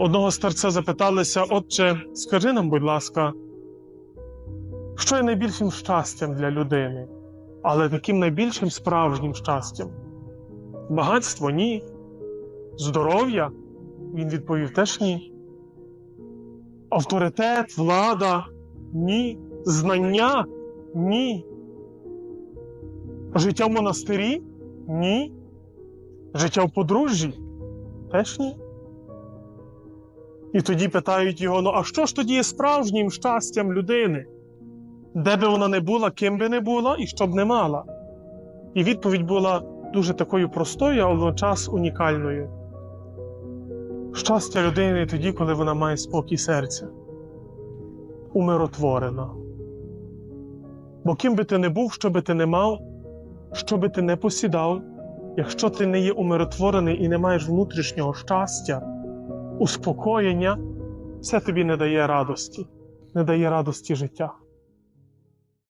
Одного старця запиталися, отче, скажи нам, будь ласка, що є найбільшим щастям для людини, але таким найбільшим справжнім щастям? Багатство ні. Здоров'я? Він відповів теж ні. Авторитет, влада ні. Знання ні. Життя в монастирі? Ні. Життя в подружжі? Теж ні. І тоді питають його: ну а що ж тоді є справжнім щастям людини? Де би вона не була, ким би не була і що б не мала? І відповідь була дуже такою простою, а водночас унікальною. Щастя людини тоді, коли вона має спокій серця, умиротворена. Бо ким би ти не був, що би ти не мав, що би ти не посідав, якщо ти не є умиротворений і не маєш внутрішнього щастя, успокоєння, це тобі не дає радості, не дає радості життя.